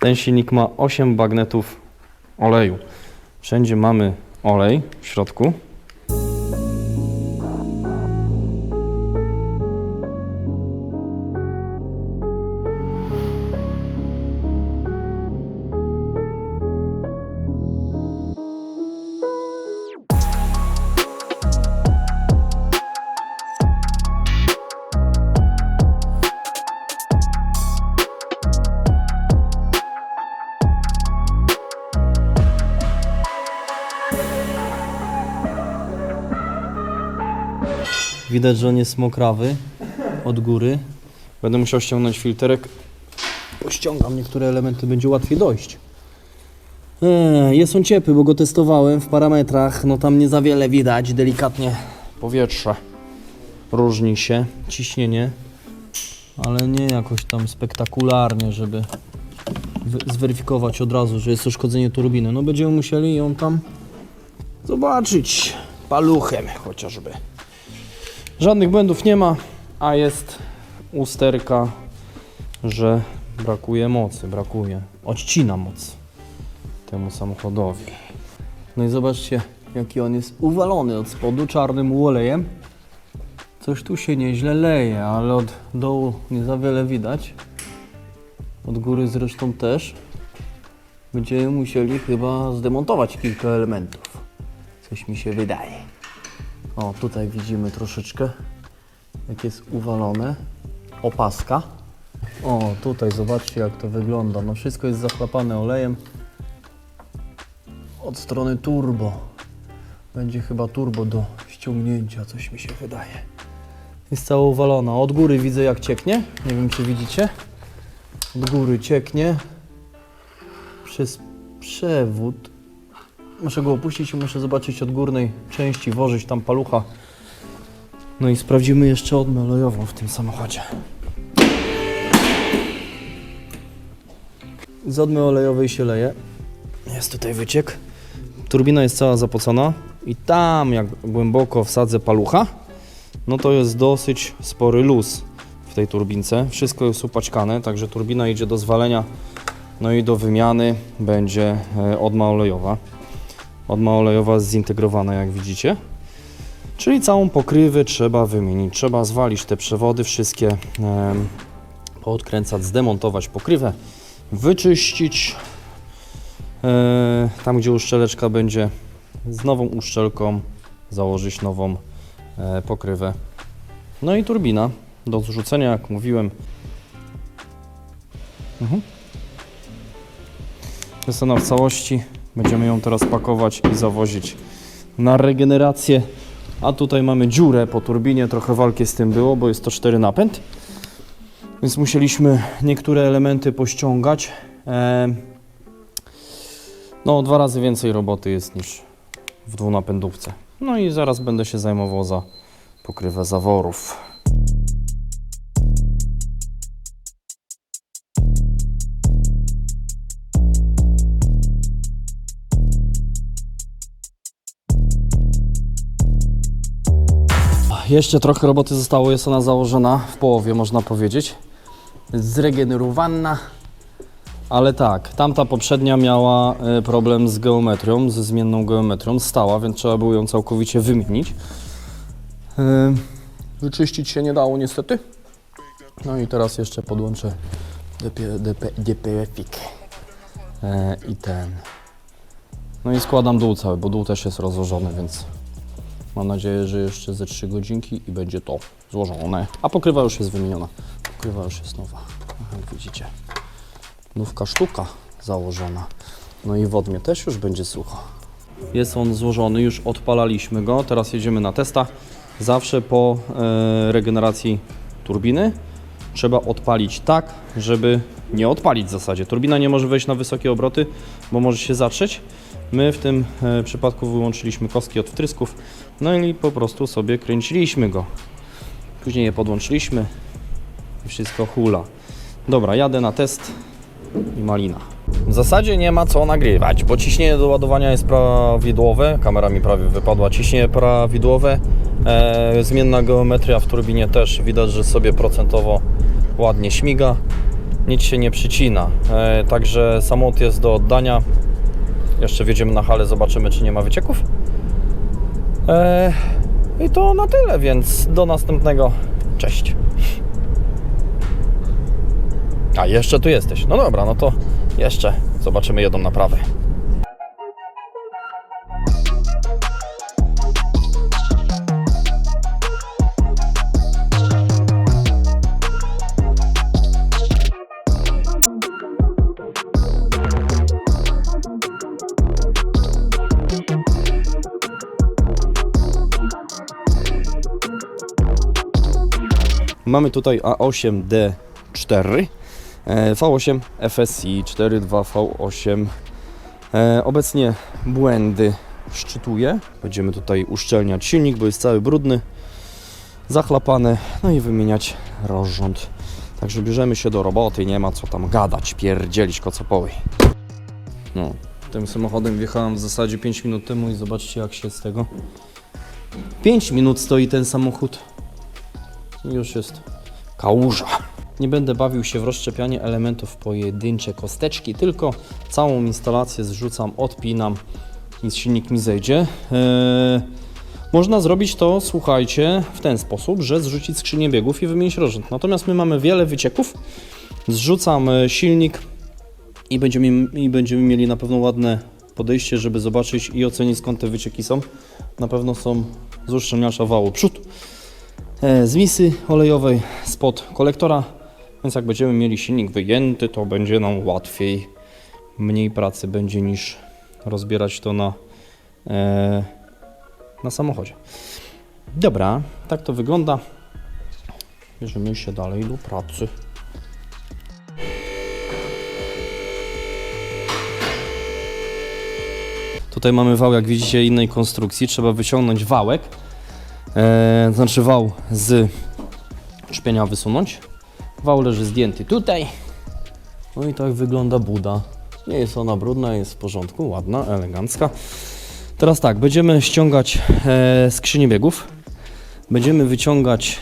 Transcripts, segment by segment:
Ten silnik ma 8 bagnetów oleju. Wszędzie mamy olej w środku. Widać, że on jest mokrawy od góry. Będę musiał ściągnąć filterek. Pościągam niektóre elementy, będzie łatwiej dojść. Eee, jest on ciepły, bo go testowałem w parametrach. No tam nie za wiele widać, delikatnie powietrze różni się, ciśnienie, ale nie jakoś tam spektakularnie, żeby zweryfikować od razu, że jest uszkodzenie turbiny. No będziemy musieli ją tam zobaczyć paluchem chociażby. Żadnych błędów nie ma, a jest usterka, że brakuje mocy, brakuje, odcina moc temu samochodowi. No i zobaczcie, jaki on jest uwalony od spodu czarnym olejem. Coś tu się nieźle leje, ale od dołu nie za wiele widać. Od góry zresztą też. Będziemy musieli chyba zdemontować kilka elementów. Coś mi się wydaje. O, tutaj widzimy troszeczkę, jak jest uwalone. Opaska. O, tutaj zobaczcie, jak to wygląda. No wszystko jest zachlapane olejem. Od strony turbo. Będzie chyba turbo do ściągnięcia, coś mi się wydaje. Jest cała uwalona. Od góry widzę, jak cieknie. Nie wiem, czy widzicie. Od góry cieknie. Przez przewód Muszę go opuścić i muszę zobaczyć od górnej części, włożyć tam palucha. No i sprawdzimy jeszcze odmę olejową w tym samochodzie. Z odmy olejowej się leje. Jest tutaj wyciek. Turbina jest cała zapocona i tam jak głęboko wsadzę palucha, no to jest dosyć spory luz w tej turbince. Wszystko jest upaćkane, także turbina idzie do zwalenia, no i do wymiany będzie e, odma olejowa. Odma olejowa jest zintegrowana, jak widzicie. Czyli całą pokrywę trzeba wymienić. Trzeba zwalić te przewody wszystkie, poodkręcać, zdemontować pokrywę, wyczyścić. E, tam, gdzie uszczeleczka będzie, z nową uszczelką założyć nową e, pokrywę. No i turbina do zrzucenia, jak mówiłem. Mhm. Jest ona w całości. Będziemy ją teraz pakować i zawozić na regenerację. A tutaj mamy dziurę po turbinie, trochę walki z tym było, bo jest to 4 napęd. Więc musieliśmy niektóre elementy pościągać. No, dwa razy więcej roboty jest niż w dwunapędówce. No i zaraz będę się zajmował za pokrywę zaworów. Jeszcze trochę roboty zostało, jest ona założona w połowie, można powiedzieć. Zregenerowana. Ale tak, tamta poprzednia miała e, problem z geometrią, ze zmienną geometrią, stała, więc trzeba było ją całkowicie wymienić. E, Wyczyścić się nie dało niestety. No i teraz jeszcze podłączę DP, DP, DPF-ik e, i ten. No i składam dół cały, bo dół też jest rozłożony, więc Mam nadzieję, że jeszcze ze 3 godzinki i będzie to złożone. A pokrywa już jest wymieniona. Pokrywa już jest nowa. Jak widzicie. Nówka sztuka założona. No i w odmie też już będzie sucho. Jest on złożony, już odpalaliśmy go. Teraz jedziemy na testa. Zawsze po e, regeneracji turbiny trzeba odpalić tak, żeby nie odpalić w zasadzie. Turbina nie może wejść na wysokie obroty, bo może się zatrzeć. My w tym e, przypadku wyłączyliśmy kostki od wtrysków, no i po prostu sobie kręciliśmy go. Później je podłączyliśmy i wszystko hula. Dobra, jadę na test i malina. W zasadzie nie ma co nagrywać, bo ciśnienie do ładowania jest prawidłowe. Kamera mi prawie wypadła. Ciśnienie prawidłowe. E, zmienna geometria w turbinie też widać, że sobie procentowo ładnie śmiga. nic się nie przycina. E, także samochód jest do oddania. Jeszcze wjedziemy na halę, zobaczymy czy nie ma wycieków. E, I to na tyle, więc do następnego. Cześć. A jeszcze tu jesteś. No dobra, no to jeszcze zobaczymy jedną naprawę. Mamy tutaj A8D4, e, V8 FSI 4.2 V8. E, Obecnie błędy szczytuje. Będziemy tutaj uszczelniać silnik, bo jest cały brudny, zachlapany, no i wymieniać rozrząd. Także bierzemy się do roboty, nie ma co tam gadać, pierdzielić kocopoły. No, tym samochodem wjechałem w zasadzie 5 minut temu i zobaczcie jak się z tego... 5 minut stoi ten samochód. I już jest kałuża. Nie będę bawił się w rozszczepianie elementów pojedyncze kosteczki, tylko całą instalację zrzucam, odpinam i silnik mi zejdzie. Eee, można zrobić to, słuchajcie, w ten sposób, że zrzucić skrzynię biegów i wymienić rozrząd. Natomiast my mamy wiele wycieków. Zrzucam e, silnik i będziemy, i będziemy mieli na pewno ładne podejście, żeby zobaczyć i ocenić skąd te wycieki są. Na pewno są z uszczelniacza wału przód z misy olejowej spod kolektora, więc jak będziemy mieli silnik wyjęty, to będzie nam łatwiej, mniej pracy będzie niż rozbierać to na, e, na samochodzie. Dobra, tak to wygląda. Bierzemy się dalej do pracy. Tutaj mamy wał, jak widzicie, innej konstrukcji. Trzeba wyciągnąć wałek, e, znaczy wał z szpienia wysunąć. Wał leży zdjęty tutaj. No i tak wygląda buda. Nie jest ona brudna, jest w porządku, ładna, elegancka. Teraz tak, będziemy ściągać e, biegów. Będziemy wyciągać,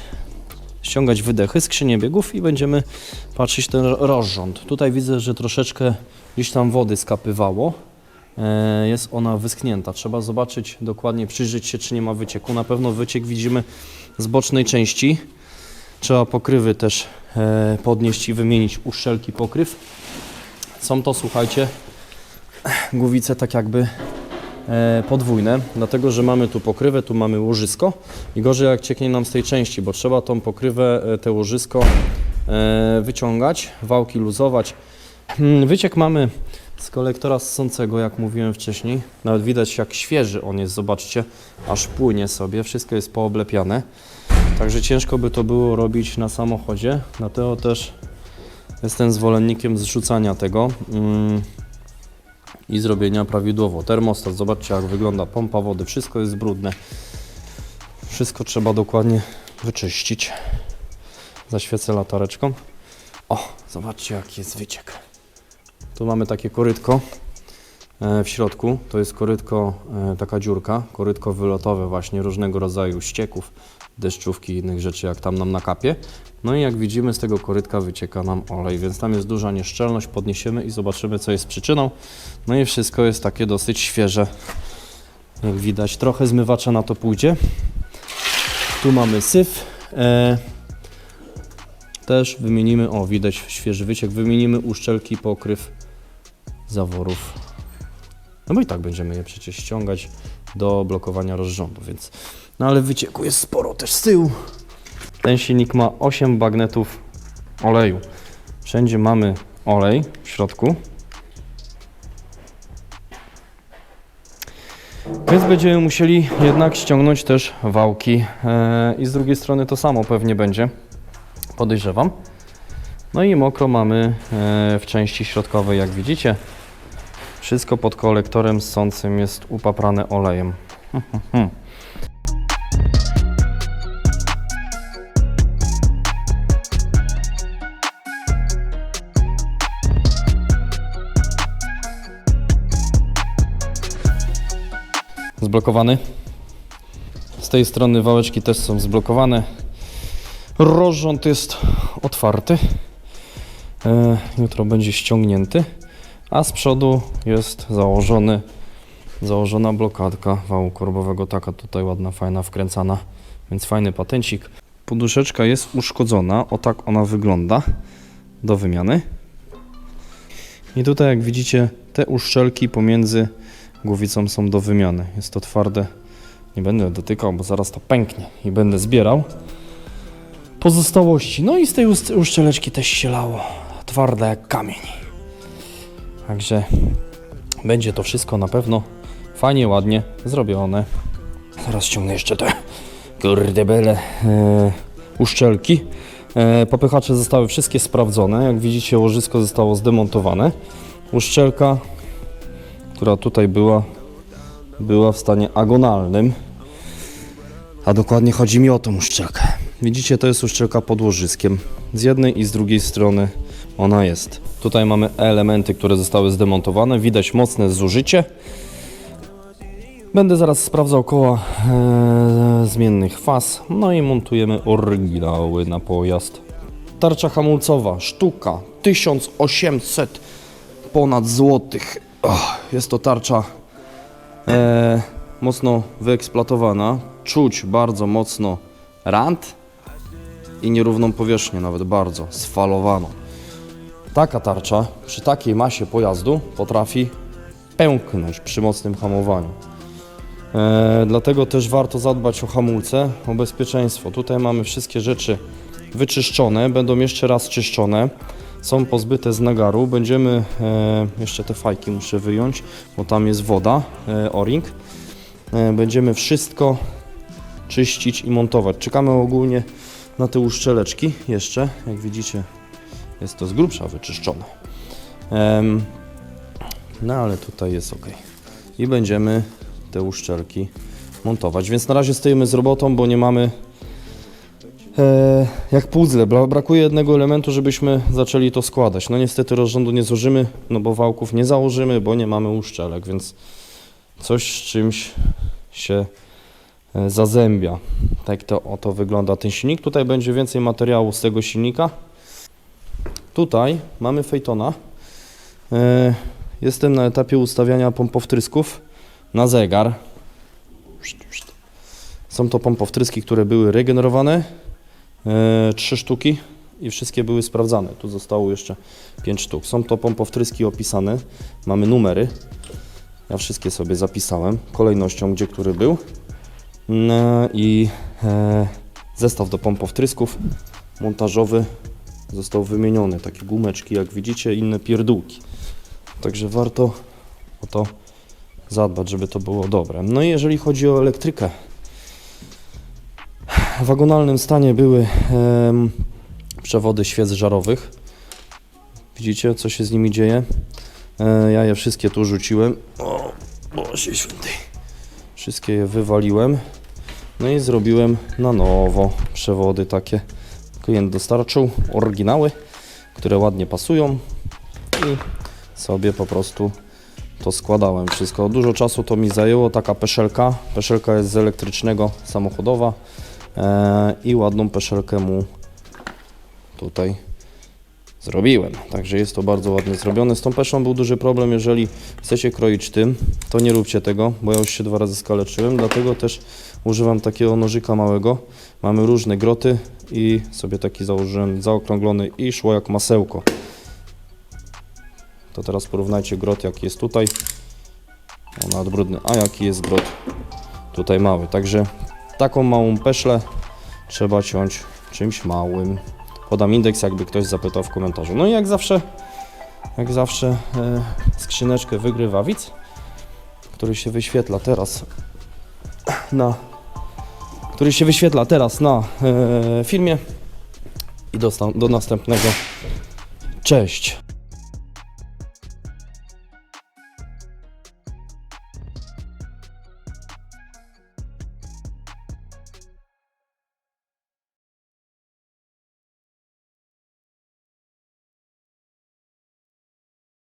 ściągać wydechy, skrzynię biegów i będziemy patrzeć ten rozrząd. Tutaj widzę, że troszeczkę gdzieś tam wody skapywało. E, jest ona wyschnięta. Trzeba zobaczyć dokładnie, przyjrzeć się, czy nie ma wycieku. Na pewno wyciek widzimy z bocznej części. Trzeba pokrywy też e, podnieść i wymienić uszczelki pokryw. Są to, słuchajcie, głowice tak jakby e, podwójne, dlatego że mamy tu pokrywę, tu mamy łożysko i gorzej jak cieknie nam z tej części, bo trzeba tą pokrywę, te łożysko wyciągać, wałki luzować. Hmm, Wyciek mamy z kolektora ssącego, jak mówiłem wcześniej. Nawet widać jak świeży on jest, zobaczcie, aż płynie sobie, wszystko jest pooblepiane. Także ciężko by to było robić na samochodzie, dlatego też jestem zwolennikiem zrzucania tego mm, i zrobienia prawidłowo. Termostat, zobaczcie jak wygląda pompa wody, wszystko jest brudne. Wszystko trzeba dokładnie wyczyścić. Zaświecę latareczką. O, zobaczcie jaki jest wyciek. Tu mamy takie korytko e, w środku. To jest korytko, e, taka dziurka, korytko wylotowe właśnie różnego rodzaju ścieków, deszczówki i innych rzeczy, jak tam nam nakapie. No i jak widzimy z tego korytka wycieka nam olej, więc tam jest duża nieszczelność. Podniesiemy i zobaczymy co jest przyczyną. No i wszystko jest takie dosyć świeże. Jak widać, trochę zmywacza na to pójdzie. Tu mamy syf. E, też wymienimy, o widać świeży wyciek, wymienimy uszczelki, pokryw zaworów. No bo i tak będziemy je przecież ściągać do blokowania rozrządu, więc... No ale wycieku jest sporo też z tyłu. Ten silnik ma 8 bagnetów oleju. Wszędzie mamy olej w środku. Więc będziemy musieli jednak ściągnąć też wałki. E, I z drugiej strony to samo pewnie będzie podejrzewam. No i mokro mamy e, w części środkowej, jak widzicie. Wszystko pod kolektorem ssącym jest upaprane olejem. Zblokowany. Z tej strony wałeczki też są zblokowane. Rozrząd jest otwarty. E, jutro będzie ściągnięty, a z przodu jest założony, założona blokadka wału korbowego, taka tutaj ładna, fajna, wkręcana, więc fajny patencik. Poduszeczka jest uszkodzona, o tak ona wygląda do wymiany. I tutaj jak widzicie te uszczelki pomiędzy głowicą są do wymiany. Jest to twarde, nie będę dotykał, bo zaraz to pęknie i będę zbierał pozostałości. No i z tej uszczeleczki też się lało. Twarde jak kamień. Także będzie to wszystko na pewno fajnie, ładnie zrobione. Zaraz ściągnę jeszcze te kurde bele e, uszczelki. E, popychacze zostały wszystkie sprawdzone. Jak widzicie łożysko zostało zdemontowane. Uszczelka, która tutaj była, była w stanie agonalnym. A dokładnie chodzi mi o tą uszczelkę. Widzicie, to jest uszczelka pod łożyskiem. Z jednej i z drugiej strony ona jest. Tutaj mamy elementy, które zostały zdemontowane. Widać mocne zużycie. Będę zaraz sprawdzał koła e, zmiennych faz. No i montujemy oryginały na pojazd. Tarcza hamulcowa, sztuka 1800 ponad złotych. Och, jest to tarcza e, mocno wyeksploatowana. Czuć bardzo mocno rant i nierówną powierzchnię, nawet bardzo sfalowaną. Taka tarcza przy takiej masie pojazdu potrafi pęknąć przy mocnym hamowaniu. E, dlatego też warto zadbać o hamulce, o bezpieczeństwo. Tutaj mamy wszystkie rzeczy wyczyszczone, będą jeszcze raz czyszczone. Są pozbyte z nagaru. Będziemy, e, jeszcze te fajki muszę wyjąć, bo tam jest woda, e, o-ring. E, będziemy wszystko czyścić i montować. Czekamy ogólnie na te uszczeleczki jeszcze. Jak widzicie, jest to z grubsza wyczyszczone. No ale tutaj jest ok. I będziemy te uszczelki montować. Więc na razie stoimy z robotą, bo nie mamy e, jak puzzle. Bra- Brakuje jednego elementu, żebyśmy zaczęli to składać. No niestety rozrządu nie złożymy, no bo wałków nie założymy, bo nie mamy uszczelek, więc coś z czymś się e, zazębia. Tak to oto wygląda ten silnik. Tutaj będzie więcej materiału z tego silnika. Tutaj mamy Fejtona. E, Jestem na etapie ustawiania pompowtrysków na zegar. Są to pompowtryski, które były regenerowane. E, Trzy sztuki i wszystkie były sprawdzane. Tu zostało jeszcze pięć sztuk. Są to pompowtryski opisane. Mamy numery. Ja wszystkie sobie zapisałem kolejnością, gdzie który był. No i e, zestaw do pompowtrysków montażowy został wymieniony. Takie gumeczki, jak widzicie, inne pierdółki. Także warto o to zadbać, żeby to było dobre. No i jeżeli chodzi o elektrykę, w agonalnym stanie były przewody świec żarowych. Widzicie, co się z nimi dzieje? E, ja je wszystkie tu rzuciłem. O, Boże święty. Wszystkie je wywaliłem. No i zrobiłem na nowo przewody takie. Klient dostarczył oryginały, które ładnie pasują i sobie po prostu to składałem wszystko. Dużo czasu to mi zajęło, taka peszelka. Peszelka jest z elektrycznego, samochodowa e, i ładną peszelkę mu tutaj zrobiłem. Także jest to bardzo ładnie zrobione. Z tą peszą był duży problem, jeżeli chcecie kroić tym, to nie róbcie tego, bo ja już się dwa razy skaleczyłem, dlatego też używam takiego nożyka małego. Mamy różne groty i sobie taki założyłem zaokrąglony i szło jak masełko. To teraz porównajcie grot jaki jest tutaj. O, nawet brudny. A jaki jest grot tutaj mały. Także taką małą peszlę trzeba ciąć czymś małym. Podam indeks, jakby ktoś zapytał w komentarzu. No i jak zawsze, jak zawsze e, skrzyneczkę wygrywa widz, który się wyświetla teraz na który się wyświetla teraz na e, filmie i do, do następnego. Cześć!